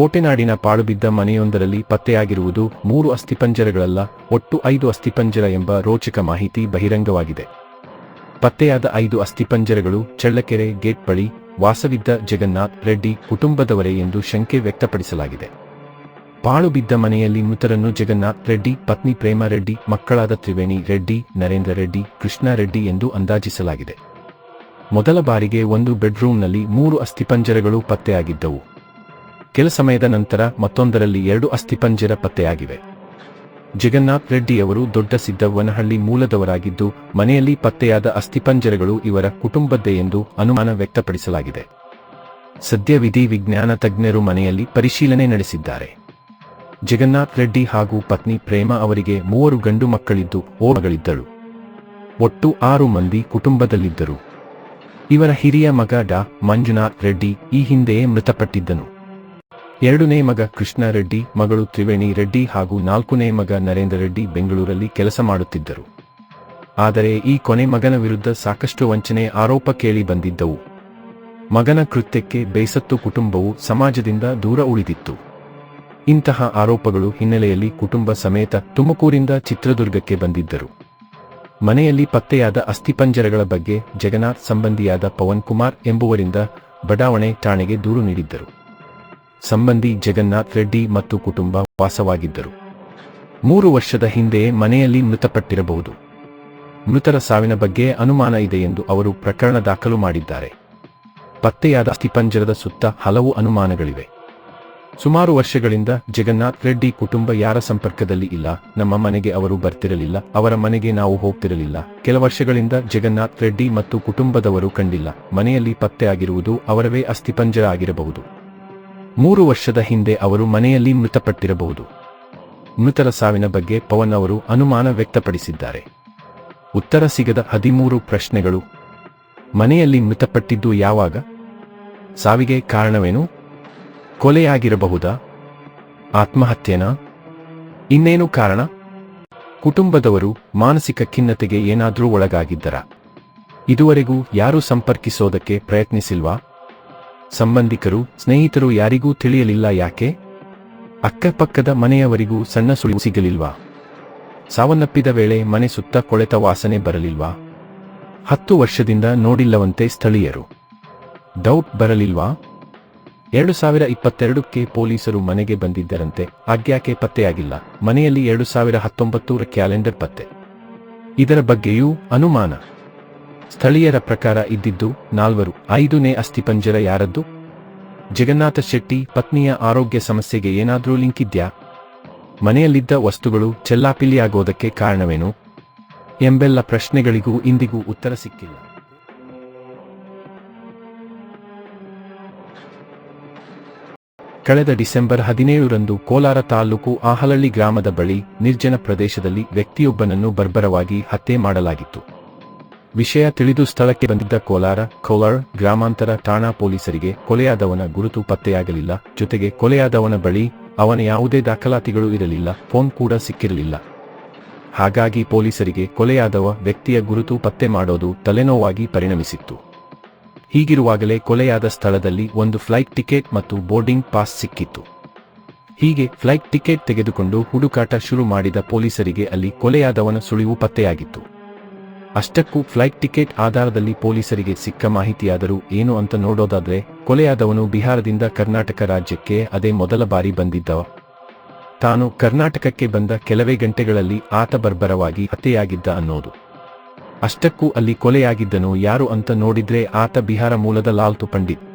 ಕೋಟೆನಾಡಿನ ಪಾಳುಬಿದ್ದ ಮನೆಯೊಂದರಲ್ಲಿ ಪತ್ತೆಯಾಗಿರುವುದು ಮೂರು ಅಸ್ಥಿಪಂಜರಗಳಲ್ಲ, ಒಟ್ಟು ಐದು ಅಸ್ಥಿಪಂಜರ ಎಂಬ ರೋಚಕ ಮಾಹಿತಿ ಬಹಿರಂಗವಾಗಿದೆ. ಪತ್ತೆಯಾದ ಐದು ಅಸ್ಥಿಪಂಜರಗಳು ಚಳ್ಳಕೆರೆ ಗೇಟ್ ಬಳಿ ವಾಸವಿದ್ದ ಜಗನ್ನಾಥ್ ರೆಡ್ಡಿ ಕುಟುಂಬದವರೇ ಎಂದು ಶಂಕೆ ವ್ಯಕ್ತಪಡಿಸಲಾಗಿದೆ. ಪಾಳುಬಿದ್ದ ಮನೆಯಲ್ಲಿ ಮೃತರನ್ನು ಜಗನ್ನಾಥ್ ರೆಡ್ಡಿ, ಪತ್ನಿ ಪ್ರೇಮ ರೆಡ್ಡಿ, ಮಕ್ಕಳಾದ ತ್ರಿವೇಣಿ ರೆಡ್ಡಿ, ನರೇಂದ್ರ ರೆಡ್ಡಿ, ಕೃಷ್ಣ ರೆಡ್ಡಿ ಎಂದು ಅಂದಾಜಿಸಲಾಗಿದೆ. ಮೊದಲ ಬಾರಿಗೆ ಒಂದು ಬೆಡ್ರೂಮ್ನಲ್ಲಿ ಮೂರು ಅಸ್ಥಿಪಂಜರಗಳು ಪತ್ತೆಯಾಗಿದ್ದವು. ಕೆಲ ಸಮಯದ ನಂತರ ಮತ್ತೊಂದರಲ್ಲಿ ಎರಡು ಅಸ್ಥಿಪಂಜರ ಪತ್ತೆಯಾಗಿವೆ. ಜಗನ್ನಾಥ್ ರೆಡ್ಡಿಯವರು ದೊಡ್ಡ ಸಿದ್ದವ್ವನಹಳ್ಳಿ ಮೂಲದವರಾಗಿದ್ದು, ಮನೆಯಲ್ಲಿ ಪತ್ತೆಯಾದ ಅಸ್ಥಿಪಂಜರಗಳು ಇವರ ಕುಟುಂಬದ್ದೇ ಎಂದು ಅನುಮಾನ ವ್ಯಕ್ತಪಡಿಸಲಾಗಿದೆ. ಸದ್ಯ ವಿಧಿ ವಿಜ್ಞಾನ ತಜ್ಞರು ಮನೆಯಲ್ಲಿ ಪರಿಶೀಲನೆ ನಡೆಸಿದ್ದಾರೆ. ಜಗನ್ನಾಥ್ ರೆಡ್ಡಿ ಹಾಗೂ ಪತ್ನಿ ಪ್ರೇಮ ಅವರಿಗೆ ಮೂವರು ಗಂಡು ಮಕ್ಕಳಿದ್ದು ಓ ಮಗಳಿದ್ದಳು ಒಟ್ಟು ಆರು ಮಂದಿ ಕುಟುಂಬದಲ್ಲಿದ್ದರು. ಇವರ ಹಿರಿಯ ಮಗ ಡಾ. ಮಂಜುನಾಥ್ ರೆಡ್ಡಿ ಈ ಹಿಂದೆಯೇ ಮೃತಪಟ್ಟಿದ್ದನು. ಎರಡನೇ ಮಗ ಕೃಷ್ಣ ರೆಡ್ಡಿ, ಮಗಳು ತ್ರಿವೇಣಿ ರೆಡ್ಡಿ ಹಾಗೂ ನಾಲ್ಕನೇ ಮಗ ನರೇಂದ್ರ ರೆಡ್ಡಿ ಬೆಂಗಳೂರಲ್ಲಿ ಕೆಲಸ ಮಾಡುತ್ತಿದ್ದರು. ಆದರೆ ಈ ಕೊನೆ ಮಗನ ವಿರುದ್ಧ ಸಾಕಷ್ಟು ವಂಚನೆ ಆರೋಪ ಕೇಳಿ ಬಂದಿದ್ದವು. ಮಗನ ಕೃತ್ಯಕ್ಕೆ ಬೇಸತ್ತು ಕುಟುಂಬವು ಸಮಾಜದಿಂದ ದೂರ ಉಳಿದಿತ್ತು. ಇಂತಹ ಆರೋಪಗಳು ಹಿನ್ನೆಲೆಯಲ್ಲಿ ಕುಟುಂಬ ಸಮೇತ ತುಮಕೂರಿಂದ ಚಿತ್ರದುರ್ಗಕ್ಕೆ ಬಂದಿದ್ದರು. ಮನೆಯಲ್ಲಿ ಪತ್ತೆಯಾದ ಅಸ್ಥಿಪಂಜರಗಳ ಬಗ್ಗೆ ಜಗನ್ನಾಥ್ ಸಂಬಂಧಿಯಾದ ಪವನ್ ಕುಮಾರ್ ಎಂಬುವರಿಂದ ಬಡಾವಣೆ ಠಾಣೆಗೆ ದೂರು ನೀಡಿದ್ದರು. ಸಂಬಂಧಿ ಜಗನ್ನಾಥ್ ರೆಡ್ಡಿ ಮತ್ತು ಕುಟುಂಬ ವಾಸವಾಗಿದ್ದರು. ಮೂರು ವರ್ಷದ ಹಿಂದೆ ಮನೆಯಲ್ಲಿ ಮೃತಪಟ್ಟಿರಬಹುದು. ಮೃತರ ಸಾವಿನ ಬಗ್ಗೆ ಅನುಮಾನ ಇದೆ ಎಂದು ಅವರು ಪ್ರಕರಣ ದಾಖಲು ಮಾಡಿದ್ದಾರೆ. ಪತ್ತೆಯಾದ ಅಸ್ಥಿಪಂಜರದ ಸುತ್ತ ಹಲವು ಅನುಮಾನಗಳಿವೆ. ಸುಮಾರು ವರ್ಷಗಳಿಂದ ಜಗನ್ನಾಥ್ ರೆಡ್ಡಿ ಕುಟುಂಬ ಯಾರ ಸಂಪರ್ಕದಲ್ಲಿ ಇಲ್ಲ, ನಮ್ಮ ಮನೆಗೆ ಅವರು ಬರ್ತಿರಲಿಲ್ಲ, ಅವರ ಮನೆಗೆ ನಾವು ಹೋಗ್ತಿರಲಿಲ್ಲ. ಕೆಲ ವರ್ಷಗಳಿಂದ ಜಗನ್ನಾಥ್ ರೆಡ್ಡಿ ಮತ್ತು ಕುಟುಂಬದವರು ಕಂಡಿಲ್ಲ, ಮನೆಯಲ್ಲಿ ಪತ್ತೆಯಾಗಿರುವುದು ಅವರವೇ ಅಸ್ಥಿಪಂಜರ ಆಗಿರಬಹುದು. ಮೂರು ವರ್ಷದ ಹಿಂದೆ ಅವರು ಮನೆಯಲ್ಲಿ ಮೃತಪಟ್ಟಿರಬಹುದು. ಮೃತರ ಸಾವಿನ ಬಗ್ಗೆ ಪವನ್ ಅವರು ಅನುಮಾನ ವ್ಯಕ್ತಪಡಿಸಿದ್ದಾರೆ. ಉತ್ತರ ಸಿಗದ ಹದಿಮೂರು ಪ್ರಶ್ನೆಗಳು. ಮನೆಯಲ್ಲಿ ಮೃತಪಟ್ಟಿದ್ದು ಯಾವಾಗ? ಸಾವಿಗೆ ಕಾರಣವೇನು? ಕೊಲೆಯಾಗಿರಬಹುದಾ? ಆತ್ಮಹತ್ಯೆನಾ? ಇನ್ನೇನು ಕಾರಣ? ಕುಟುಂಬದವರು ಮಾನಸಿಕ ಖಿನ್ನತೆಗೆ ಏನಾದರೂ ಒಳಗಾಗಿದ್ದರ? ಇದುವರೆಗೂ ಯಾರೂ ಸಂಪರ್ಕಿಸೋದಕ್ಕೆ ಪ್ರಯತ್ನಿಸಿಲ್ವಾ? ಸಂಬಂಧಿಕರು, ಸ್ನೇಹಿತರು ಯಾರಿಗೂ ತಿಳಿಯಲಿಲ್ಲ ಯಾಕೆ? ಅಕ್ಕಪಕ್ಕದ ಮನೆಯವರಿಗೂ ಸಣ್ಣ ಸುಳಿವು ಸಿಗಲಿಲ್ವಾ? ಸಾವನ್ನಪ್ಪಿದ ವೇಳೆ ಮನೆ ಸುತ್ತ ಕೊಳೆತ ವಾಸನೆ ಬರಲಿಲ್ವಾ? ಹತ್ತು ವರ್ಷದಿಂದ ನೋಡಿಲ್ಲವಂತೆ ಸ್ಥಳೀಯರು. ಡೌಟ್ ಬರಲಿಲ್ವಾ? ಎರಡು ಸಾವಿರ ಇಪ್ಪತ್ತೆರಡಕ್ಕೆ ಪೊಲೀಸರು ಮನೆಗೆ ಬಂದಿದ್ದರಂತೆ ಆಗ್ಯಾಕೆ ಪತ್ತೆಯಾಗಿಲ್ಲ. ಮನೆಯಲ್ಲಿ ಎರಡು ಸಾವಿರ ಹತ್ತೊಂಬತ್ತೂರ ಕ್ಯಾಲೆಂಡರ್ ಪತ್ತೆ. ಇದರ ಬಗ್ಗೆಯೂ ಅನುಮಾನ. ಸ್ಥಳೀಯರ ಪ್ರಕಾರ ಇದ್ದಿದ್ದು ನಾಲ್ವರು, ಐದನೇ ಅಸ್ಥಿಪಂಜರ ಯಾರದ್ದು? ಜಗನ್ನಾಥ ಶೆಟ್ಟಿ, ಪತ್ನಿಯ ಆರೋಗ್ಯ ಸಮಸ್ಯೆಗೆ ಏನಾದರೂ ಲಿಂಕ್ ಇದ್ಯಾ? ಮನೆಯಲ್ಲಿದ್ದ ವಸ್ತುಗಳು ಚೆಲ್ಲಾಪಿಲ್ಲಿಯಾಗೋದಕ್ಕೆ ಕಾರಣವೇನು? ಎಂಬೆಲ್ಲ ಪ್ರಶ್ನೆಗಳಿಗೂ ಇಂದಿಗೂ ಉತ್ತರ ಸಿಕ್ಕಿಲ್ಲ. ಕಳೆದ ಡಿಸೆಂಬರ್ ಹದಿನೇಳರಂದು ಕೋಲಾರ ತಾಲೂಕು ಆಹಲಳ್ಳಿ ಗ್ರಾಮದ ಬಳಿ ನಿರ್ಜನ ಪ್ರದೇಶದಲ್ಲಿ ವ್ಯಕ್ತಿಯೊಬ್ಬನನ್ನು ಬರ್ಬರವಾಗಿ ಹತ್ಯೆ ಮಾಡಲಾಗಿತ್ತು. ವಿಷಯ ತಿಳಿದು ಸ್ಥಳಕ್ಕೆ ಬಂದಿದ್ದ ಕೋಲಾರ, ಕೋಲಾರ್ ಗ್ರಾಮಾಂತರ ಠಾಣಾ ಪೊಲೀಸರಿಗೆ ಕೊಲೆಯಾದವನ ಗುರುತು ಪತ್ತೆಯಾಗಲಿಲ್ಲ. ಜೊತೆಗೆ ಕೊಲೆಯಾದವನ ಬಳಿ ಅವನ ಯಾವುದೇ ದಾಖಲಾತಿಗಳು ಇರಲಿಲ್ಲ, ಫೋನ್ ಕೂಡ ಸಿಕ್ಕಿರಲಿಲ್ಲ. ಹಾಗಾಗಿ ಪೊಲೀಸರಿಗೆ ಕೊಲೆಯಾದವ ವ್ಯಕ್ತಿಯ ಗುರುತು ಪತ್ತೆ ಮಾಡೋದು ತಲೆನೋವಾಗಿ ಪರಿಣಮಿಸಿತ್ತು. ಹೀಗಿರುವಾಗಲೇ ಕೊಲೆಯಾದ ಸ್ಥಳದಲ್ಲಿ ಒಂದು ಫ್ಲೈಟ್ ಟಿಕೆಟ್ ಮತ್ತು ಬೋರ್ಡಿಂಗ್ ಪಾಸ್ ಸಿಕ್ಕಿತ್ತು. ಹೀಗೆ ಫ್ಲೈಟ್ ಟಿಕೆಟ್ ತೆಗೆದುಕೊಂಡು ಹುಡುಕಾಟ ಶುರು ಮಾಡಿದ ಪೊಲೀಸರಿಗೆ ಅಲ್ಲಿ ಕೊಲೆಯಾದವನ ಸುಳಿವು ಪತ್ತೆಯಾಗಿತ್ತು. ಅಷ್ಟಕ್ಕೂ ಫ್ಲೈಟ್ ಟಿಕೆಟ್ ಆಧಾರದಲ್ಲಿ ಪೊಲೀಸರಿಗೆ ಸಿಕ್ಕ ಮಾಹಿತಿಯಾದರೂ ಏನು ಅಂತ ನೋಡೋದಾದ್ರೆ, ಕೊಲೆಯಾದವನು ಬಿಹಾರದಿಂದ ಕರ್ನಾಟಕ ರಾಜ್ಯಕ್ಕೆ ಅದೇ ಮೊದಲ ಬಾರಿ ಬಂದಿದ್ದವ ತಾನು ಕರ್ನಾಟಕಕ್ಕೆ ಬಂದ ಕೆಲವೇ ಗಂಟೆಗಳಲ್ಲಿ ಆತ ಬರ್ಬರವಾಗಿ ಹತ್ಯೆಯಾಗಿದ್ದ ಅನ್ನೋದು. ಅಷ್ಟಕ್ಕೂ ಅಲ್ಲಿ ಕೊಲೆಯಾಗಿದ್ದನು ಯಾರು ಅಂತ ನೋಡಿದ್ರೆ ಆತ ಬಿಹಾರ ಮೂಲದ ಲಾಲ್ತು ಪಂಡಿತ್.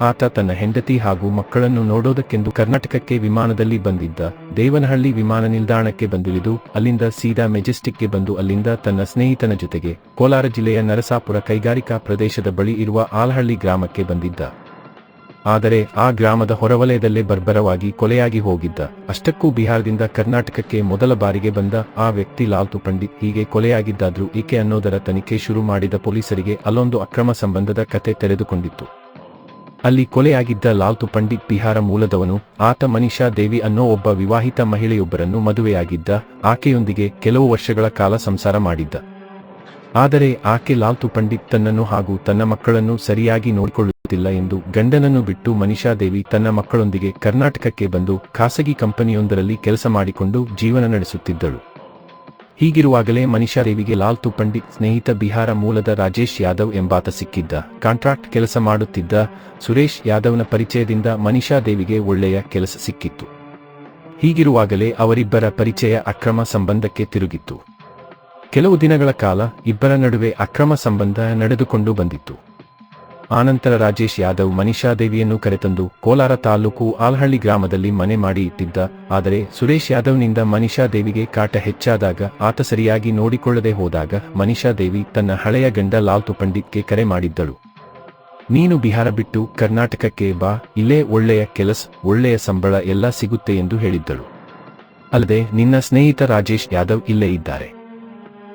ಆತ ತನ್ನ ಹೆಂಡತಿ ಹಾಗೂ ಮಕ್ಕಳನ್ನು ನೋಡೋದಕ್ಕೆಂದು ಕರ್ನಾಟಕಕ್ಕೆ ವಿಮಾನದಲ್ಲಿ ಬಂದಿದ್ದ ದೇವನಹಳ್ಳಿ ವಿಮಾನ ನಿಲ್ದಾಣಕ್ಕೆ ಬಂದಿಳಿದು ಅಲ್ಲಿಂದ ಸೀದಾ ಮೆಜೆಸ್ಟಿಕ್ಗೆ ಬಂದು ಅಲ್ಲಿಂದ ತನ್ನ ಸ್ನೇಹಿತನ ಜೊತೆಗೆ ಕೋಲಾರ ಜಿಲ್ಲೆಯ ನರಸಾಪುರ ಕೈಗಾರಿಕಾ ಪ್ರದೇಶದ ಬಳಿ ಇರುವ ಆಲಹಳ್ಳಿ ಗ್ರಾಮಕ್ಕೆ ಬಂದಿದ್ದ. ಆದರೆ ಆ ಗ್ರಾಮದ ಹೊರವಲಯದಲ್ಲೇ ಬರ್ಬರವಾಗಿ ಕೊಲೆಯಾಗಿ ಹೋಗಿದ್ದ. ಅಷ್ಟಕ್ಕೂ ಬಿಹಾರದಿಂದ ಕರ್ನಾಟಕಕ್ಕೆ ಮೊದಲ ಬಾರಿಗೆ ಬಂದ ಆ ವ್ಯಕ್ತಿ ಲಾಲ್ತು ಪಂಡಿತ್ ಹೀಗೆ ಕೊಲೆಯಾಗಿದ್ದಾದ್ರೂ ಈಕೆ ಅನ್ನೋದರ ತನಿಖೆ ಶುರು ಮಾಡಿದ ಪೊಲೀಸರಿಗೆ ಅಲ್ಲೊಂದು ಅಕ್ರಮ ಸಂಬಂಧದ ಕತೆ ತೆರೆದುಕೊಂಡಿತ್ತು. ಅಲ್ಲಿ ಕೊಲೆಯಾಗಿದ್ದ ಲಾಲ್ತು ಪಂಡಿತ್ ಬಿಹಾರ ಮೂಲದವನು, ಆತ ಮನಿಷಾ ದೇವಿ ಅನ್ನೋ ಒಬ್ಬ ವಿವಾಹಿತ ಮಹಿಳೆಯೊಬ್ಬರನ್ನು ಮದುವೆಯಾಗಿದ್ದ, ಆಕೆಯೊಂದಿಗೆ ಕೆಲವು ವರ್ಷಗಳ ಕಾಲ ಸಂಸಾರ ಮಾಡಿದ್ದ. ಆದರೆ ಆಕೆ ಲಾಲ್ತು ಪಂಡಿತ್ ತನ್ನನ್ನು ಹಾಗೂ ತನ್ನ ಮಕ್ಕಳನ್ನು ಸರಿಯಾಗಿ ನೋಡಿಕೊಳ್ಳುತ್ತಿಲ್ಲ ಎಂದು ಗಂಡನನ್ನು ಬಿಟ್ಟು ಮನಿಷಾದೇವಿ ತನ್ನ ಮಕ್ಕಳೊಂದಿಗೆ ಕರ್ನಾಟಕಕ್ಕೆ ಬಂದು ಖಾಸಗಿ ಕಂಪನಿಯೊಂದರಲ್ಲಿ ಕೆಲಸ ಮಾಡಿಕೊಂಡು ಜೀವನ ನಡೆಸುತ್ತಿದ್ದಳು. ಹೀಗಿರುವಾಗಲೇ ಮನಿಷಾದೇವಿಗೆ ಲಾಲ್ ತುಪ್ಪಂಡಿ ಸ್ನೇಹಿತ ಬಿಹಾರ ಮೂಲದ ರಾಜೇಶ್ ಯಾದವ್ ಎಂಬಾತ ಸಿಕ್ಕಿದ್ದ. ಕಾಂಟ್ರಾಕ್ಟ್ ಕೆಲಸ ಮಾಡುತ್ತಿದ್ದ ಸುರೇಶ್ ಯಾದವ್ನ ಪರಿಚಯದಿಂದ ಮನಿಷಾದೇವಿಗೆ ಒಳ್ಳೆಯ ಕೆಲಸ ಸಿಕ್ಕಿತ್ತು. ಹೀಗಿರುವಾಗಲೇ ಅವರಿಬ್ಬರ ಪರಿಚಯ ಅಕ್ರಮ ಸಂಬಂಧಕ್ಕೆ ತಿರುಗಿತ್ತು. ಕೆಲವು ದಿನಗಳ ಕಾಲ ಇಬ್ಬರ ನಡುವೆ ಅಕ್ರಮ ಸಂಬಂಧ ನಡೆದುಕೊಂಡು ಬಂದಿತ್ತು. ಆನಂತರ ರಾಜೇಶ್ ಯಾದವ್ ಮನಿಷಾದೇವಿಯನ್ನು ಕರೆತಂದು ಕೋಲಾರ ತಾಲೂಕು ಆಲ್ಹಳ್ಳಿ ಗ್ರಾಮದಲ್ಲಿ ಮನೆ ಮಾಡಿ ಇಟ್ಟಿದ್ದ. ಆದರೆ ಸುರೇಶ್ ಯಾದವ್ನಿಂದ ಮನಿಷಾದೇವಿಗೆ ಕಾಟ ಹೆಚ್ಚಾದಾಗ ಆತ ಸರಿಯಾಗಿ ನೋಡಿಕೊಳ್ಳದೆ ಹೋದಾಗ ಮನಿಷಾದೇವಿ ತನ್ನ ಹಳೆಯ ಗಂಡ ಲಾಲ್ತು ಪಂಡಿತ್ಗೆ ಕರೆ ಮಾಡಿದ್ದಳು. ನೀನು ಬಿಹಾರ ಬಿಟ್ಟು ಕರ್ನಾಟಕಕ್ಕೆ ಬಾ, ಇಲ್ಲೇ ಒಳ್ಳೆಯ ಕೆಲಸ, ಒಳ್ಳೆಯ ಸಂಬಳ ಎಲ್ಲ ಸಿಗುತ್ತೆ ಎಂದು ಹೇಳಿದ್ದಳು. ಅಲ್ಲದೆ ನಿನ್ನ ಸ್ನೇಹಿತ ರಾಜೇಶ್ ಯಾದವ್ ಇಲ್ಲೇ ಇದ್ದಾರೆ.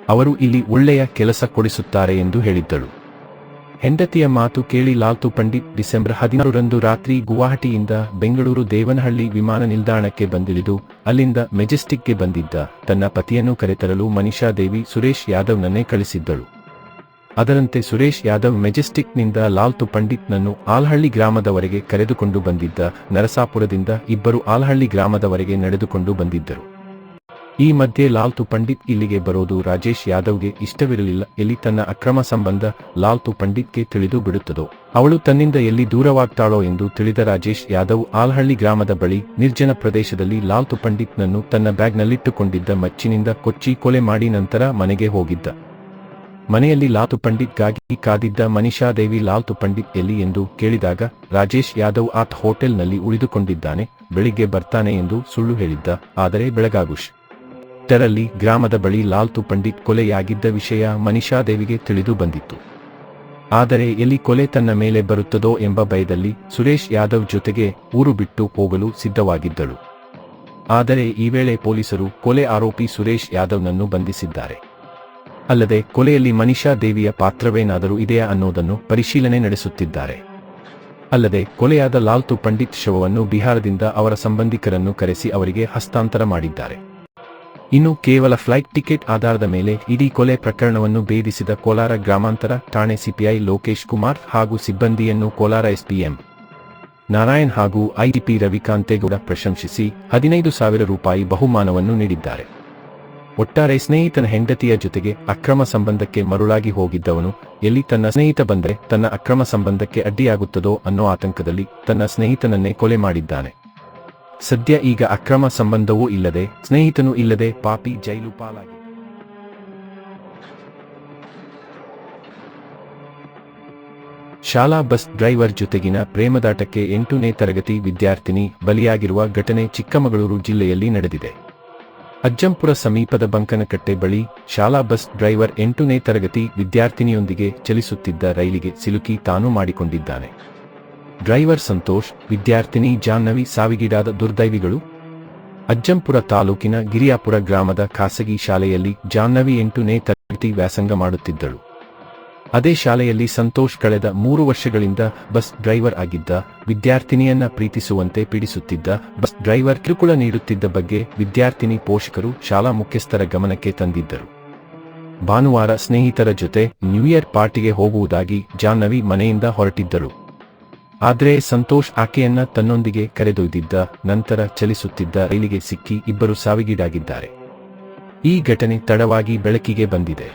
ಅವರು ಇಲ್ಲಿ ಒಳ್ಳೆಯ ಕೆಲಸ ಕೊಡಿಸುತ್ತಾರೆ ಎಂದು ಹೇಳಿದ್ದಳು. ಹೆಂಡತಿಯ ಮಾತು ಕೇಳಿ ಲಾಲ್ತು ಪಂಡಿತ್ ಡಿಸೆಂಬರ್ ಹದಿನಾರರಂದು ರಾತ್ರಿ ಗುವಾಹಟಿಯಿಂದ ಬೆಂಗಳೂರು ದೇವನಹಳ್ಳಿ ವಿಮಾನ ನಿಲ್ದಾಣಕ್ಕೆ ಬಂದಿಳಿದು, ಅಲ್ಲಿಂದ ಮೆಜೆಸ್ಟಿಕ್ಗೆ ಬಂದಿದ್ದ ತನ್ನ ಪತಿಯನ್ನು ಕರೆತರಲು ಮನಿಷಾದೇವಿ ಸುರೇಶ್ ಯಾದವ್ನನ್ನೇ ಕಳಿಸಿದ್ದಳು. ಅದರಂತೆ ಸುರೇಶ್ ಯಾದವ್ ಮೆಜೆಸ್ಟಿಕ್ನಿಂದ ಲಾಲ್ತು ಪಂಡಿತ್ನನ್ನು ಆಲ್ಹಳ್ಳಿ ಗ್ರಾಮದವರೆಗೆ ಕರೆದುಕೊಂಡು ಬಂದಿದ್ದ ನರಸಾಪುರದಿಂದ ಇಬ್ಬರು ಆಲ್ಹಳ್ಳಿ ಗ್ರಾಮದವರೆಗೆ ನಡೆದುಕೊಂಡು ಬಂದಿದ್ದರು. ಈ ಮಧ್ಯೆ ಲಾಲ್ತು ಪಂಡಿತ್ ಇಲ್ಲಿಗೆ ಬರೋದು ರಾಜೇಶ್ ಯಾದವ್ಗೆ ಇಷ್ಟವಿರಲಿಲ್ಲ. ಎಲ್ಲಿ ತನ್ನ ಅಕ್ರಮ ಸಂಬಂಧ ಲಾಲ್ತು ಪಂಡಿತ್ಗೆ ತಿಳಿದು ಬಿಡುತ್ತದೋ? ಅವಳು ತನ್ನಿಂದ ಎಲ್ಲಿ ದೂರವಾಗ್ತಾಳೋ ಎಂದು ತಿಳಿದ ರಾಜೇಶ್ ಯಾದವ್ ಆಲ್ಹಳ್ಳಿ ಗ್ರಾಮದ ಬಳಿ ನಿರ್ಜನ ಪ್ರದೇಶದಲ್ಲಿ ಲಾಲ್ತು ಪಂಡಿತ್ನನ್ನು ತನ್ನ ಬ್ಯಾಗ್ನಲ್ಲಿಟ್ಟುಕೊಂಡಿದ್ದ ಮಚ್ಚಿನಿಂದ ಕೊಚ್ಚಿ ಕೊಲೆ ಮಾಡಿ ನಂತರ ಮನೆಗೆ ಹೋಗಿದ್ದ. ಮನೆಯಲ್ಲಿ ಲಾಲ್ತು ಪಂಡಿತ್ಗಾಗಿ ಕಾದಿದ್ದ ಮನಿಷಾದೇವಿ ಲಾಲ್ತು ಪಂಡಿತ್ ಎಲ್ಲಿ ಎಂದು ಕೇಳಿದಾಗ ರಾಜೇಶ್ ಯಾದವ್ ಆತ್ ಹೋಟೆಲ್ನಲ್ಲಿ ಉಳಿದುಕೊಂಡಿದ್ದಾನೆ, ಬೆಳಿಗ್ಗೆ ಬರ್ತಾನೆ ಎಂದು ಸುಳ್ಳು ಹೇಳಿದ್ದ, ಆದರೆ ಬೆಳಗಾಗುಶ್. ಟರಲ್ಲಿ ಗ್ರಾಮದ ಬಳಿ ಲಾಲ್ತು ಪಂಡಿತ್ ಕೊಲೆಯಾಗಿದ್ದ ವಿಷಯ ಮನಿಷಾದೇವಿಗೆ ತಿಳಿದು ಬಂದಿತ್ತು. ಆದರೆ ಎಲ್ಲಿ ಕೊಲೆ ತನ್ನ ಮೇಲೆ ಬರುತ್ತದೋ ಎಂಬ ಭಯದಲ್ಲಿ ಸುರೇಶ್ ಯಾದವ್ ಜೊತೆಗೆ ಊರು ಬಿಟ್ಟು ಹೋಗಲು ಸಿದ್ಧವಾಗಿದ್ದಳು. ಆದರೆ ಈ ವೇಳೆ ಪೊಲೀಸರು ಕೊಲೆ ಆರೋಪಿ ಸುರೇಶ್ ಯಾದವ್ನನ್ನು ಬಂಧಿಸಿದ್ದಾರೆ. ಅಲ್ಲದೆ ಕೊಲೆಯಲ್ಲಿ ಮನಿಷಾ ದೇವಿಯ ಪಾತ್ರವೇನಾದರೂ ಇದೆಯಾ ಅನ್ನೋದನ್ನು ಪರಿಶೀಲನೆ ನಡೆಸುತ್ತಿದ್ದಾರೆ. ಅಲ್ಲದೆ ಕೊಲೆಯಾದ ಲಾಲ್ತು ಪಂಡಿತ್ ಶವವನ್ನು ಬಿಹಾರದಿಂದ ಅವರ ಸಂಬಂಧಿಕರನ್ನು ಕರೆಸಿ ಅವರಿಗೆ ಹಸ್ತಾಂತರ ಮಾಡಿದ್ದಾರೆ. ಇನ್ನು ಕೇವಲ ಫ್ಲೈಟ್ ಟಿಕೆಟ್ ಆಧಾರದ ಮೇಲೆ ಇಡೀ ಕೊಲೆ ಪ್ರಕರಣವನ್ನು ಭೇದಿಸಿದ ಕೋಲಾರ ಗ್ರಾಮಾಂತರ ಠಾಣೆ ಸಿಪಿಐ ಲೋಕೇಶ್ ಕುಮಾರ್ ಹಾಗೂ ಸಿಬ್ಬಂದಿಯನ್ನು ಕೋಲಾರ ಎಸ್ಪಿಎಂ ನಾರಾಯಣ್ ಹಾಗೂ ಐಟಿಪಿ ರವಿಕಾಂತೇಗೌಡ ಪ್ರಶಂಸಿಸಿ ಹದಿನೈದು ಸಾವಿರ ರೂಪಾಯಿ ಬಹುಮಾನವನ್ನು ನೀಡಿದ್ದಾರೆ. ಒಟ್ಟಾರೆ ಸ್ನೇಹಿತನ ಹೆಂಡತಿಯ ಜೊತೆಗೆ ಅಕ್ರಮ ಸಂಬಂಧಕ್ಕೆ ಮರುಳಾಗಿ ಹೋಗಿದ್ದವನು ಎಲ್ಲಿ ತನ್ನ ಸ್ನೇಹಿತ ಬಂದರೆ ತನ್ನ ಅಕ್ರಮ ಸಂಬಂಧಕ್ಕೆ ಅಡ್ಡಿಯಾಗುತ್ತದೋ ಅನ್ನೋ ಆತಂಕದಲ್ಲಿ ತನ್ನ ಸ್ನೇಹಿತನನ್ನೇ ಕೊಲೆ ಮಾಡಿದ್ದಾನೆ. ಸದ್ಯ ಈಗ ಅಕ್ರಮ ಸಂಬಂಧವೂ ಇಲ್ಲದೆ, ಸ್ನೇಹಿತನೂ ಇಲ್ಲದೆ ಪಾಪಿ ಜೈಲು ಪಾಲಾಗಿದೆ. ಶಾಲಾ ಬಸ್ ಡ್ರೈವರ್ ಜೊತೆಗಿನ ಪ್ರೇಮದಾಟಕ್ಕೆ ಎಂಟನೇ ತರಗತಿ ವಿದ್ಯಾರ್ಥಿನಿ ಬಲಿಯಾಗಿರುವ ಘಟನೆ ಚಿಕ್ಕಮಗಳೂರು ಜಿಲ್ಲೆಯಲ್ಲಿ ನಡೆದಿದೆ. ಅಜ್ಜಂಪುರ ಸಮೀಪದ ಬಂಕನಕಟ್ಟೆ ಬಳಿ ಶಾಲಾ ಬಸ್ ಡ್ರೈವರ್ ಎಂಟನೇ ತರಗತಿ ವಿದ್ಯಾರ್ಥಿನಿಯೊಂದಿಗೆ ಚಲಿಸುತ್ತಿದ್ದ ರೈಲಿಗೆ ಸಿಲುಕಿ ತಾನು ಮಾಡಿಕೊಂಡಿದ್ದಾನೆ. ಡ್ರೈವರ್ ಸಂತೋಷ್, ವಿದ್ಯಾರ್ಥಿನಿ ಜಾಹ್ನವಿ ಸಾವಿಗೀಡಾದ ದುರ್ದೈವಿಗಳು. ಅಜ್ಜಂಪುರ ತಾಲೂಕಿನ ಗಿರಿಯಾಪುರ ಗ್ರಾಮದ ಖಾಸಗಿ ಶಾಲೆಯಲ್ಲಿ ಜಾಹ್ನವಿ ಎಂಟನೇ ತರಗತಿ ವ್ಯಾಸಂಗ ಮಾಡುತ್ತಿದ್ದಳು. ಅದೇ ಶಾಲೆಯಲ್ಲಿ ಸಂತೋಷ್ ಕಳೆದ ಮೂರು ವರ್ಷಗಳಿಂದ ಬಸ್ ಡ್ರೈವರ್ ಆಗಿದ್ದ, ವಿದ್ಯಾರ್ಥಿನಿಯನ್ನ ಪ್ರೀತಿಸುವಂತೆ ಪೀಡಿಸುತ್ತಿದ್ದ, ಬಸ್ ಡ್ರೈವರ್ ಕಿರುಕುಳ ನೀಡುತ್ತಿದ್ದ ಬಗ್ಗೆ ವಿದ್ಯಾರ್ಥಿನಿ ಪೋಷಕರು ಶಾಲಾ ಮುಖ್ಯಸ್ಥರ ಗಮನಕ್ಕೆ ತಂದಿದ್ದರು. ಭಾನುವಾರ ಸ್ನೇಹಿತರ ಜೊತೆ ನ್ಯೂ ಇಯರ್ ಪಾರ್ಟಿಗೆ ಹೋಗುವುದಾಗಿ ಜಾಹ್ನವಿ ಮನೆಯಿಂದ ಹೊರಟಿದ್ದರು. ಆದರೆ ಸಂತೋಷ್ ಆಕೆಯನ್ನ ತನ್ನೊಂದಿಗೆ ಕರೆದೊಯ್ದಿದ್ದ ನಂತರ ಚಲಿಸುತ್ತಿದ್ದ ರೈಲಿಗೆ ಸಿಕ್ಕಿ ಇಬ್ಬರು ಸಾವಿಗೀಡಾಗಿದ್ದಾರೆ. ಈ ಘಟನೆ ತಡವಾಗಿ ಬೆಳಕಿಗೆ ಬಂದಿದೆ.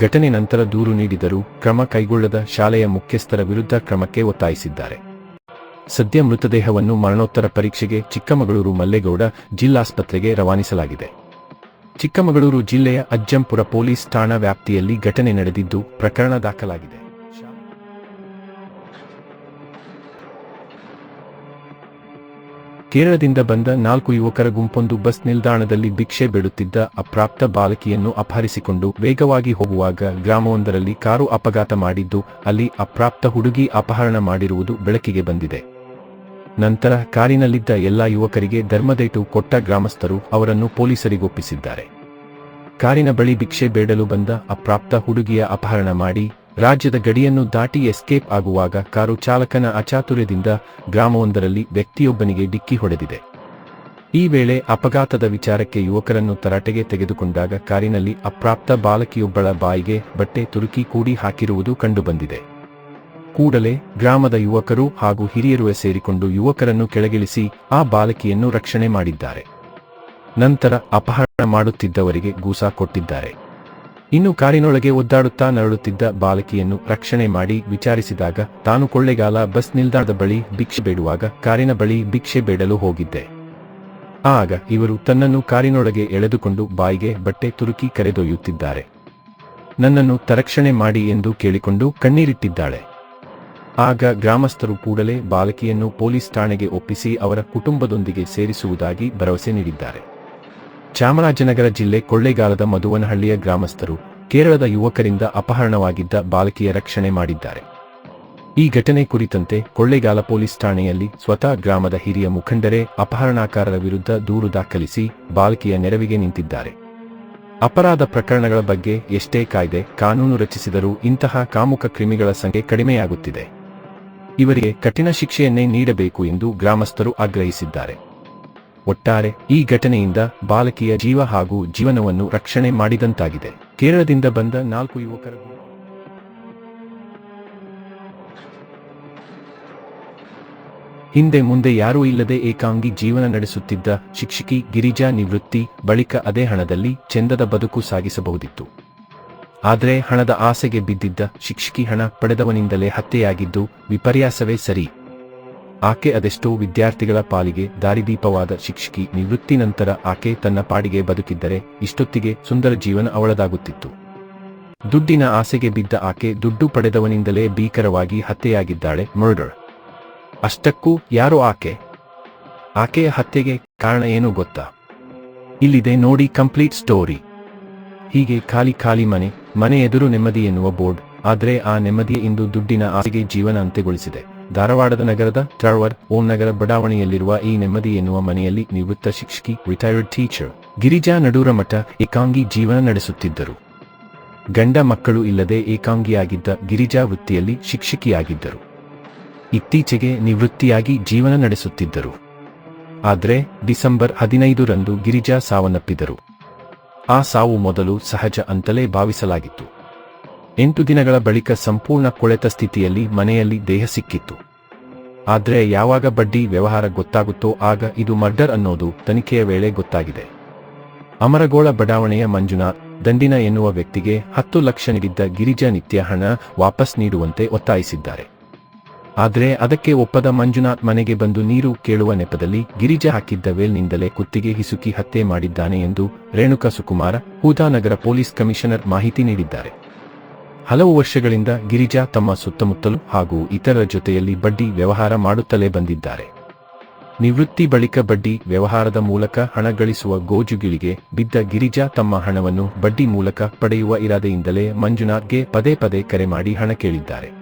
ಘಟನೆ ನಂತರ ದೂರು ನೀಡಿದರೂ ಕ್ರಮ ಕೈಗೊಳ್ಳದ ಶಾಲೆಯ ಮುಖ್ಯಸ್ಥರ ವಿರುದ್ಧ ಕ್ರಮಕ್ಕೆ ಒತ್ತಾಯಿಸಿದ್ದಾರೆ. ಸದ್ಯ ಮೃತದೇಹವನ್ನು ಮರಣೋತ್ತರ ಪರೀಕ್ಷೆಗೆ ಚಿಕ್ಕಮಗಳೂರು ಮಲ್ಲೇಗೌಡ ಜಿಲ್ಲಾಸ್ಪತ್ರೆಗೆ ರವಾನಿಸಲಾಗಿದೆ. ಚಿಕ್ಕಮಗಳೂರು ಜಿಲ್ಲೆಯ ಅಜ್ಜಂಪುರ ಪೊಲೀಸ್ ಠಾಣಾ ವ್ಯಾಪ್ತಿಯಲ್ಲಿ ಘಟನೆ ನಡೆದಿದ್ದು ಪ್ರಕರಣ ದಾಖಲಾಗಿದೆ. ಕೇರಳದಿಂದ ಬಂದ ನಾಲ್ಕು ಯುವಕರ ಗುಂಪೊಂದು ಬಸ್ ನಿಲ್ದಾಣದಲ್ಲಿ ಭಿಕ್ಷೆ ಬೇಡುತ್ತಿದ್ದ ಅಪ್ರಾಪ್ತ ಬಾಲಕಿಯನ್ನು ಅಪಹರಿಸಿಕೊಂಡು ವೇಗವಾಗಿ ಹೋಗುವಾಗ ಗ್ರಾಮವೊಂದರಲ್ಲಿ ಕಾರು ಅಪಘಾತ ಮಾಡಿದ್ದು, ಅಲ್ಲಿ ಅಪ್ರಾಪ್ತ ಹುಡುಗಿ ಅಪಹರಣ ಮಾಡಿರುವುದು ಬೆಳಕಿಗೆ ಬಂದಿದೆ. ನಂತರ ಕಾರಿನಲ್ಲಿದ್ದ ಎಲ್ಲಾ ಯುವಕರಿಗೆ ಧರ್ಮದೇಟು ಕೊಟ್ಟ ಗ್ರಾಮಸ್ಥರು ಅವರನ್ನು ಪೊಲೀಸರಿಗೊಪ್ಪಿಸಿದ್ದಾರೆ ಕಾರಿನ ಬಳಿ ಭಿಕ್ಷೆ ಬೇಡಲು ಬಂದ ಅಪ್ರಾಪ್ತ ಹುಡುಗಿಯ ಅಪಹರಣ ಮಾಡಿ ರಾಜ್ಯದ ಗಡಿಯನ್ನು ದಾಟಿ ಎಸ್ಕೇಪ್ ಆಗುವಾಗ ಕಾರು ಚಾಲಕನ ಅಚಾತುರ್ಯದಿಂದ ಗ್ರಾಮವೊಂದರಲ್ಲಿ ವ್ಯಕ್ತಿಯೊಬ್ಬನಿಗೆ ಡಿಕ್ಕಿ ಹೊಡೆದಿದೆ. ಈ ವೇಳೆ ಅಪಘಾತದ ವಿಚಾರಕ್ಕೆ ಯುವಕರನ್ನು ತರಾಟೆಗೆ ತೆಗೆದುಕೊಂಡಾಗ ಕಾರಿನಲ್ಲಿ ಅಪ್ರಾಪ್ತ ಬಾಲಕಿಯೊಬ್ಬಳ ಬಾಯಿಗೆ ಬಟ್ಟೆ ತುರುಕಿ ಕೂಡಿ ಹಾಕಿರುವುದು ಕಂಡುಬಂದಿದೆ. ಕೂಡಲೇ ಗ್ರಾಮದ ಯುವಕರು ಹಾಗೂ ಹಿರಿಯರು ಸೇರಿಕೊಂಡು ಯುವಕರನ್ನು ಕೆಳಗಿಳಿಸಿ ಆ ಬಾಲಕಿಯನ್ನು ರಕ್ಷಣೆ ಮಾಡಿದ್ದಾರೆ. ನಂತರ ಅಪಹರಣ ಮಾಡುತ್ತಿದ್ದವರಿಗೆ ಗೂಸಾ ಕೊಟ್ಟಿದ್ದಾರೆ. ಇನ್ನು ಕಾರಿನೊಳಗೆ ಒದ್ದಾಡುತ್ತಾ ನರಳುತ್ತಿದ್ದ ಬಾಲಕಿಯನ್ನು ರಕ್ಷಣೆ ಮಾಡಿ ವಿಚಾರಿಸಿದಾಗ ತಾನು ಕೊಳ್ಳೆಗಾಲ ಬಸ್ ನಿಲ್ದಾಣದ ಬಳಿ ಭಿಕ್ಷೆ ಬೇಡುವಾಗ ಕಾರಿನ ಬಳಿ ಭಿಕ್ಷೆ ಬೇಡಲು ಹೋಗಿದ್ದೆ. ಆಗ ಇವರು ತನ್ನನ್ನು ಕಾರಿನೊಳಗೆ ಎಳೆದುಕೊಂಡು ಬಾಯಿಗೆ ಬಟ್ಟೆ ತುರುಕಿ ಕರೆದೊಯ್ಯುತ್ತಿದ್ದಾರೆ. ನನ್ನನ್ನು ತರಕ್ಷಣೆ ಮಾಡಿ ಎಂದು ಕೇಳಿಕೊಂಡು ಕಣ್ಣೀರಿಟ್ಟಿದ್ದಾಳೆ. ಆಗ ಗ್ರಾಮಸ್ಥರು ಕೂಡಲೇ ಬಾಲಕಿಯನ್ನು ಪೊಲೀಸ್ ಠಾಣೆಗೆ ಒಪ್ಪಿಸಿ ಅವರ ಕುಟುಂಬದೊಂದಿಗೆ ಸೇರಿಸುವುದಾಗಿ ಭರವಸೆ ನೀಡಿದ್ದಾರೆ. ಚಾಮರಾಜನಗರ ಜಿಲ್ಲೆ ಕೊಳ್ಳೇಗಾಲದ ಮಧುವನಹಳ್ಳಿಯ ಗ್ರಾಮಸ್ಥರು ಕೇರಳದ ಯುವಕರಿಂದ ಅಪಹರಣವಾಗಿದ್ದ ಬಾಲಕಿಯ ರಕ್ಷಣೆ ಮಾಡಿದ್ದಾರೆ. ಈ ಘಟನೆ ಕುರಿತಂತೆ ಕೊಳ್ಳೇಗಾಲ ಪೊಲೀಸ್ ಠಾಣೆಯಲ್ಲಿ ಸ್ವತಃ ಗ್ರಾಮದ ಹಿರಿಯ ಮುಖಂಡರೇ ಅಪಹರಣಕಾರರ ವಿರುದ್ಧ ದೂರು ದಾಖಲಿಸಿ ಬಾಲಕಿಯ ನೆರವಿಗೆ ನಿಂತಿದ್ದಾರೆ. ಅಪರಾಧ ಪ್ರಕರಣಗಳ ಬಗ್ಗೆ ಎಷ್ಟೇ ಕಾಯ್ದೆ, ಕಾನೂನು ರಚಿಸಿದರೂ ಇಂತಹ ಕಾಮುಕ ಕ್ರಿಮಿಗಳ ಸಂಖ್ಯೆ ಕಡಿಮೆಯಾಗುತ್ತಿದೆ. ಇವರಿಗೆ ಕಠಿಣ ಶಿಕ್ಷೆಯನ್ನೇ ನೀಡಬೇಕು ಎಂದು ಗ್ರಾಮಸ್ಥರು ಆಗ್ರಹಿಸಿದ್ದಾರೆ. ಒಟ್ಟಾರೆ ಈ ಘಟನೆಯಿಂದ ಬಾಲಕಿಯ ಜೀವ ಹಾಗೂ ಜೀವನವನ್ನು ರಕ್ಷಣೆ ಮಾಡಿದಂತಾಗಿದೆ. ಕೇರಳದಿಂದ ಬಂದ ನಾಲ್ಕು ಯುವಕರ ಹಿಂದೆ ಮುಂದೆ ಯಾರೂ ಇಲ್ಲದೆ ಏಕಾಂಗಿ ಜೀವನ ನಡೆಸುತ್ತಿದ್ದ ಶಿಕ್ಷಕಿ ಗಿರಿಜಾ ನಿವೃತ್ತಿ ಬಳಿಕ ಅದೇ ಹಣದಲ್ಲಿ ಚೆಂದದ ಬದುಕು ಸಾಗಿಸಬಹುದಿತ್ತು. ಆದರೆ ಹಣದ ಆಸೆಗೆ ಬಿದ್ದಿದ್ದ ಶಿಕ್ಷಕಿ ಹಣ ಪಡೆದವನಿಂದಲೇ ಹತ್ಯೆಯಾಗಿದ್ದು ವಿಪರ್ಯಾಸವೇ ಸರಿ. ಆಕೆ ಅದೆಷ್ಟೋ ವಿದ್ಯಾರ್ಥಿಗಳ ಪಾಲಿಗೆ ದಾರಿದೀಪವಾದ ಶಿಕ್ಷಕಿ ನಿವೃತ್ತಿ ನಂತರ ಆಕೆ ತನ್ನ ಪಾಡಿಗೆ ಬದುಕಿದ್ದರೆ ಇಷ್ಟೊತ್ತಿಗೆ ಸುಂದರ ಜೀವನ ಅವಳದಾಗುತ್ತಿತ್ತು. ದುಡ್ಡಿನ ಆಸೆಗೆ ಬಿದ್ದ ಆಕೆ ದುಡ್ಡು ಪಡೆದವನಿಂದಲೇ ಭೀಕರವಾಗಿ ಹತ್ಯೆಯಾಗಿದ್ದಾಳೆ ಮರ್ಡರ್ ಅಷ್ಟಕ್ಕೂ ಯಾರು ಆಕೆ? ಆಕೆಯ ಹತ್ಯೆಗೆ ಕಾರಣ ಏನು ಗೊತ್ತಾ? ಇಲ್ಲಿದೆ ನೋಡಿ ಕಂಪ್ಲೀಟ್ ಸ್ಟೋರಿ ಹೀಗೆ ಖಾಲಿ ಖಾಲಿ ಮನೆ ಮನೆ ಎದುರು ನೆಮ್ಮದಿ ಎನ್ನುವ ಬೋರ್ಡ್, ಆದರೆ ಆ ನೆಮ್ಮದಿಯ ಇಂದು ದುಡ್ಡಿನ ಆಸೆಗೆ ಜೀವನ ಅಂತ್ಯಗೊಳಿಸಿದೆ. ಧಾರವಾಡದ ನಗರದ ತ್ರಳ್ವರ್ ಓಂ ನಗರ ಬಡಾವಣೆಯಲ್ಲಿರುವ ಈ ನೆಮ್ಮದಿ ಎನ್ನುವ ಮನೆಯಲ್ಲಿ ನಿವೃತ್ತ ಶಿಕ್ಷಕಿ ರಿಟೈರ್ಡ್ ಟೀಚರ್ ಗಿರಿಜಾ ನಡೂರ ಮಠ ಏಕಾಂಗಿ ಜೀವನ ನಡೆಸುತ್ತಿದ್ದರು. ಗಂಡ ಮಕ್ಕಳು ಇಲ್ಲದೆ ಏಕಾಂಗಿಯಾಗಿದ್ದ ಗಿರಿಜಾ ವೃತ್ತಿಯಲ್ಲಿ ಶಿಕ್ಷಕಿಯಾಗಿದ್ದರು. ಇತ್ತೀಚೆಗೆ ನಿವೃತ್ತಿಯಾಗಿ ಜೀವನ ನಡೆಸುತ್ತಿದ್ದರು. ಆದರೆ ಡಿಸೆಂಬರ್ ಹದಿನೈದರಂದು ಗಿರಿಜಾ ಸಾವನ್ನಪ್ಪಿದರು. ಆ ಸಾವು ಮೊದಲು ಸಹಜ ಅಂತಲೇ ಭಾವಿಸಲಾಗಿತ್ತು. ಎಂಟು ದಿನಗಳ ಬಳಿಕ ಸಂಪೂರ್ಣ ಕೊಳೆತ ಸ್ಥಿತಿಯಲ್ಲಿ ಮನೆಯಲ್ಲಿ ದೇಹ ಸಿಕ್ಕಿತ್ತು. ಆದರೆ ಯಾವಾಗ ಬಡ್ಡಿ ವ್ಯವಹಾರ ಗೊತ್ತಾಗುತ್ತೋ ಆಗ ಇದು ಮರ್ಡರ್ ಅನ್ನೋದು ತನಿಖೆಯ ವೇಳೆ ಗೊತ್ತಾಗಿದೆ. ಅಮರಗೋಳ ಬಡಾವಣೆಯ ಮಂಜುನಾಥ್ ದಂಡಿನ ಎನ್ನುವ ವ್ಯಕ್ತಿಗೆ ಹತ್ತು ಲಕ್ಷ ನೀಡಿದ್ದ ಗಿರಿಜಾ ನಿತ್ಯ ಹಣ ವಾಪಸ್ ನೀಡುವಂತೆ ಒತ್ತಾಯಿಸಿದ್ದಾರೆ. ಆದರೆ ಅದಕ್ಕೆ ಒಪ್ಪದ ಮಂಜುನಾಥ್ ಮನೆಗೆ ಬಂದು ನೀರು ಕೇಳುವ ನೆಪದಲ್ಲಿ ಗಿರಿಜಾ ಹಾಕಿದ್ದ ವೇಲ್ನಿಂದಲೇ ಕುತ್ತಿಗೆ ಹಿಸುಕಿ ಹತ್ಯೆ ಮಾಡಿದ್ದಾನೆ ಎಂದು ರೇಣುಕಾ ಸುಕುಮಾರ ಹೂದಾನಗರ ಪೊಲೀಸ್ ಕಮಿಷನರ್ ಮಾಹಿತಿ ನೀಡಿದ್ದಾರೆ. ಹಲವು ವರ್ಷಗಳಿಂದ ಗಿರಿಜಾ ತಮ್ಮ ಸುತ್ತಮುತ್ತಲು ಹಾಗೂ ಇತರರ ಜೊತೆಯಲ್ಲಿ ಬಡ್ಡಿ ವ್ಯವಹಾರ ಮಾಡುತ್ತಲೇ ಬಂದಿದ್ದಾರೆ. ನಿವೃತ್ತಿ ಬಳಿಕ ಬಡ್ಡಿ ವ್ಯವಹಾರದ ಮೂಲಕ ಹಣ ಗಳಿಸುವ ಗೋಜುಗಿಳಿಗೆ ಬಿದ್ದ ಗಿರಿಜಾ ತಮ್ಮ ಹಣವನ್ನು ಬಡ್ಡಿ ಮೂಲಕ ಪಡೆಯುವ ಇರಾದೆಯಿಂದಲೇ ಮಂಜುನಾಥ್ಗೆ ಪದೇ ಪದೇ ಕರೆ ಮಾಡಿ ಹಣ ಕೇಳಿದ್ದಾರೆ.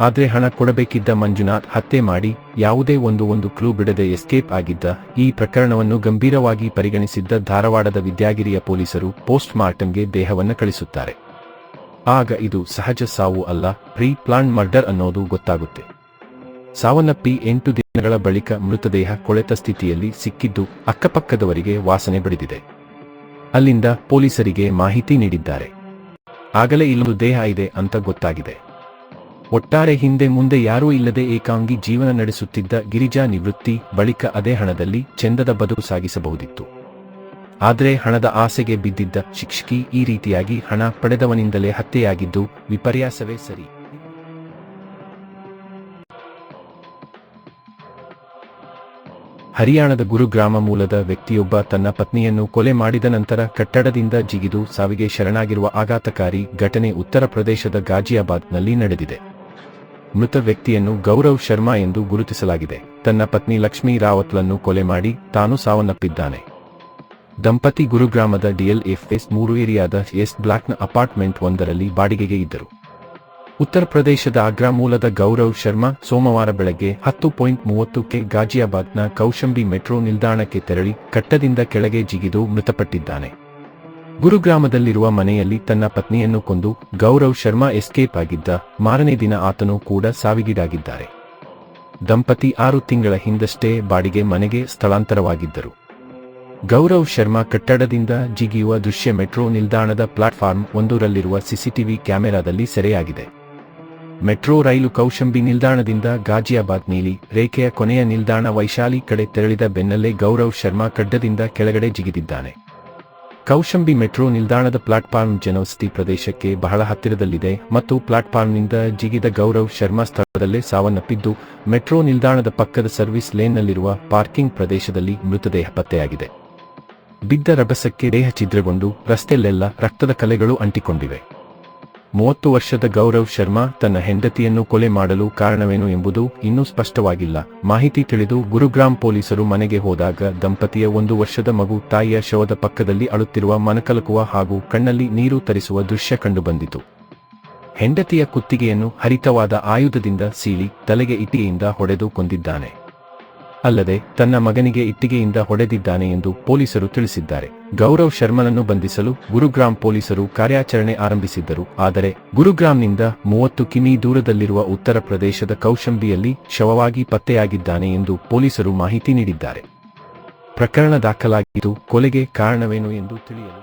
ಆದರೆ ಹಣ ಕೊಡಬೇಕಿದ್ದ ಮಂಜುನಾಥ್ ಹತ್ಯೆ ಮಾಡಿ ಯಾವುದೇ ಒಂದು ಒಂದು ಕ್ಲೂ ಬಿಡದೆ ಎಸ್ಕೇಪ್ ಆಗಿದ್ದ ಈ ಪ್ರಕರಣವನ್ನು ಗಂಭೀರವಾಗಿ ಪರಿಗಣಿಸಿದ್ದ ಧಾರವಾಡದ ವಿದ್ಯಾಗಿರಿಯ ಪೊಲೀಸರು ಪೋಸ್ಟ್ ಮಾರ್ಟಂಗೆ ದೇಹವನ್ನು ಕಳಿಸುತ್ತಾರೆ. ಆಗ ಇದು ಸಹಜ ಸಾವು ಅಲ್ಲ ಪ್ರೀ ಪ್ಲಾನ್ ಮರ್ಡರ್ ಅನ್ನೋದು ಗೊತ್ತಾಗುತ್ತೆ. ಸಾವನ್ನಪ್ಪಿ ಎಂಟು ದಿನಗಳ ಬಳಿಕ ಮೃತದೇಹ ಕೊಳೆತ ಸ್ಥಿತಿಯಲ್ಲಿ ಸಿಕ್ಕಿದ್ದು ಅಕ್ಕಪಕ್ಕದವರಿಗೆ ವಾಸನೆ ಬಡಿದಿದೆ. ಅಲ್ಲಿಂದ ಪೊಲೀಸರಿಗೆ ಮಾಹಿತಿ ನೀಡಿದ್ದಾರೆ. ಆಗಲೇ ಇಲ್ಲೊಂದು ದೇಹ ಇದೆ ಅಂತ ಗೊತ್ತಾಗಿದೆ. ಒಟ್ಟಾರೆ ಹಿಂದೆ ಮುಂದೆ ಯಾರೂ ಇಲ್ಲದೆ ಏಕಾಂಗಿ ಜೀವನ ನಡೆಸುತ್ತಿದ್ದ ಗಿರಿಜಾ ನಿವೃತ್ತಿ ಬಳಿಕ ಅದೇ ಹಣದಲ್ಲಿ ಚೆಂದದ ಬದುಕು ಸಾಗಿಸಬಹುದಿತ್ತು. ಆದರೆ ಹಣದ ಆಸೆಗೆ ಬಿದ್ದಿದ್ದ ಶಿಕ್ಷಕಿ ಈ ರೀತಿಯಾಗಿ ಹಣ ಪಡೆದವನಿಂದಲೇ ಹತ್ಯೆಯಾಗಿದ್ದು ವಿಪರ್ಯಾಸವೇ ಸರಿ. ಹರಿಯಾಣದ ಗುರುಗ್ರಾಮ ಮೂಲದ ವ್ಯಕ್ತಿಯೊಬ್ಬ ತನ್ನ ಪತ್ನಿಯನ್ನು ಕೊಲೆ ಮಾಡಿದ ನಂತರ ಕಟ್ಟಡದಿಂದ ಜಿಗಿದು ಸಾವಿಗೆ ಶರಣಾಗಿರುವ ಆಘಾತಕಾರಿ ಘಟನೆ ಉತ್ತರ ಪ್ರದೇಶದ ಗಾಜಿಯಾಬಾದ್ನಲ್ಲಿ ನಡೆದಿದೆ. ಮೃತ ವ್ಯಕ್ತಿಯನ್ನು ಗೌರವ್ ಶರ್ಮಾ ಎಂದು ಗುರುತಿಸಲಾಗಿದೆ. ತನ್ನ ಪತ್ನಿ ಲಕ್ಷ್ಮೀ ರಾವತ್ಲನ್ನು ಕೊಲೆ ಮಾಡಿ ತಾನು ಸಾವನ್ನಪ್ಪಿದ್ದಾನೆ. ದಂಪತಿ ಗುರುಗ್ರಾಮದ ಡಿಎಲ್ಎಫ್ಎಸ್ ಮೂರು ಏರಿಯಾದ ಎಸ್ ಬ್ಲಾಕ್ನ ಅಪಾರ್ಟ್ಮೆಂಟ್ ಒಂದರಲ್ಲಿ ಬಾಡಿಗೆಗೆ ಇದ್ದರು. ಉತ್ತರ ಪ್ರದೇಶದ ಆಗ್ರಾ ಮೂಲದ ಗೌರವ್ ಶರ್ಮಾ ಸೋಮವಾರ ಬೆಳಗ್ಗೆ ಹತ್ತು ಪಾಯಿಂಟ್ ಮೂವತ್ತಕ್ಕೆ ಗಾಜಿಯಾಬಾದ್ನ ಕೌಶಂಬಿ ಮೆಟ್ರೋ ನಿಲ್ದಾಣಕ್ಕೆ ತೆರಳಿ ಕಟ್ಟದಿಂದ ಕೆಳಗೆ ಜಿಗಿದು ಮೃತಪಟ್ಟಿದ್ದಾನೆ. ಗುರುಗ್ರಾಮದಲ್ಲಿರುವ ಮನೆಯಲ್ಲಿ ತನ್ನ ಪತ್ನಿಯನ್ನು ಕೊಂದು ಗೌರವ್ ಶರ್ಮಾ ಎಸ್ಕೇಪ್ ಆಗಿದ್ದ ಮಾರನೇ ದಿನ ಆತನು ಕೂಡ ಸಾವಿಗೀಡಾಗಿದ್ದಾರೆ. ದಂಪತಿ ಆರು ತಿಂಗಳ ಹಿಂದಷ್ಟೇ ಬಾಡಿಗೆ ಮನೆಗೆ ಸ್ಥಳಾಂತರವಾಗಿದ್ದರು. ಗೌರವ್ ಶರ್ಮಾ ಕಟ್ಟಡದಿಂದ ಜಿಗಿಯುವ ದೃಶ್ಯ ಮೆಟ್ರೋ ನಿಲ್ದಾಣದ ಪ್ಲಾಟ್ಫಾರ್ಮ್ ಒಂದರಲ್ಲಿರುವ ಸಿಸಿಟಿವಿ ಕ್ಯಾಮೆರಾದಲ್ಲಿ ಸೆರೆಯಾಗಿದೆ. ಮೆಟ್ರೋ ರೈಲು ಕೌಶಂಬಿ ನಿಲ್ದಾಣದಿಂದ ಗಾಜಿಯಾಬಾದ್ ನೀಲಿ ರೇಖೆಯ ಕೊನೆಯ ನಿಲ್ದಾಣ ವೈಶಾಲಿ ಕಡೆ ತೆರಳಿದ ಬೆನ್ನಲ್ಲೇ ಗೌರವ್ ಶರ್ಮಾ ಕಡ್ಡದಿಂದ ಕೆಳಗಡೆ ಜಿಗಿದಿದ್ದಾನೆ. ಕೌಶಂಬಿ ಮೆಟ್ರೋ ನಿಲ್ದಾಣದ ಪ್ಲಾಟ್ಫಾರ್ಮ್ ಜನವಸತಿ ಪ್ರದೇಶಕ್ಕೆ ಬಹಳ ಹತ್ತಿರದಲ್ಲಿದೆ ಮತ್ತು ಪ್ಲಾಟ್ಫಾರ್ಮ್ನಿಂದ ಜಿಗಿದ ಗೌರವ್ ಶರ್ಮಾ ಸ್ಥಳದಲ್ಲೇ ಸಾವನ್ನಪ್ಪಿದ್ದು, ಮೆಟ್ರೋ ನಿಲ್ದಾಣದ ಪಕ್ಕದ ಸರ್ವಿಸ್ ಲೇನ್ನಲ್ಲಿರುವ ಪಾರ್ಕಿಂಗ್ ಪ್ರದೇಶದಲ್ಲಿ ಮೃತದೇಹ ಪತ್ತೆಯಾಗಿದೆ. ಬಿದ್ದ ರಭಸಕ್ಕೆ ದೇಹ ಛಿದ್ರಗೊಂಡು ರಸ್ತೆಲ್ಲೆಲ್ಲ ರಕ್ತದ ಕಲೆಗಳು ಅಂಟಿಕೊಂಡಿವೆ. ಮೂವತ್ತು ವರ್ಷದ ಗೌರವ್ ಶರ್ಮಾ ತನ್ನ ಹೆಂಡತಿಯನ್ನು ಕೊಲೆ ಮಾಡಲು ಕಾರಣವೇನು ಎಂಬುದು ಇನ್ನೂ ಸ್ಪಷ್ಟವಾಗಿಲ್ಲ. ಮಾಹಿತಿ ತಿಳಿದು ಗುರುಗ್ರಾಮ್ ಪೊಲೀಸರು ಮನೆಗೆ ಹೋದಾಗ ದಂಪತಿಯ ಒಂದು ವರ್ಷದ ಮಗು ತಾಯಿಯ ಶವದ ಪಕ್ಕದಲ್ಲಿ ಅಳುತ್ತಿರುವ ಮನಕಲಕುವ ಹಾಗೂ ಕಣ್ಣಲ್ಲಿ ನೀರು ತರಿಸುವ ದೃಶ್ಯ ಕಂಡುಬಂದಿತು. ಹೆಂಡತಿಯ ಕುತ್ತಿಗೆಯನ್ನು ಹರಿತವಾದ ಆಯುಧದಿಂದ ಸೀಳಿ ತಲೆಗೆ ಇಟಿಯಿಂದ ಹೊಡೆದು ಕೊಂದಿದ್ದಾನೆ. ಅಲ್ಲದೆ ತನ್ನ ಮಗನಿಗೆ ಇಟ್ಟಿಗೆಯಿಂದ ಹೊಡೆದಿದ್ದಾನೆ ಎಂದು ಪೊಲೀಸರು ತಿಳಿಸಿದ್ದಾರೆ. ಗೌರವ್ ಶರ್ಮನನ್ನು ಬಂಧಿಸಲು ಗುರುಗ್ರಾಮ್ ಪೊಲೀಸರು ಕಾರ್ಯಾಚರಣೆ ಆರಂಭಿಸಿದ್ದರು. ಆದರೆ ಗುರುಗ್ರಾಮ್ನಿಂದ ಮೂವತ್ತು ಕಿಮಿ ದೂರದಲ್ಲಿರುವ ಉತ್ತರ ಪ್ರದೇಶದ ಕೌಶಂಬಿಯಲ್ಲಿ ಶವವಾಗಿ ಪತ್ತೆಯಾಗಿದ್ದಾನೆ ಎಂದು ಪೊಲೀಸರು ಮಾಹಿತಿ ನೀಡಿದ್ದಾರೆ. ಪ್ರಕರಣ ದಾಖಲಾಗಿದ್ದು ಕೊಲೆಗೆ ಕಾರಣವೇನು ಎಂದು ತಿಳಿಯಲು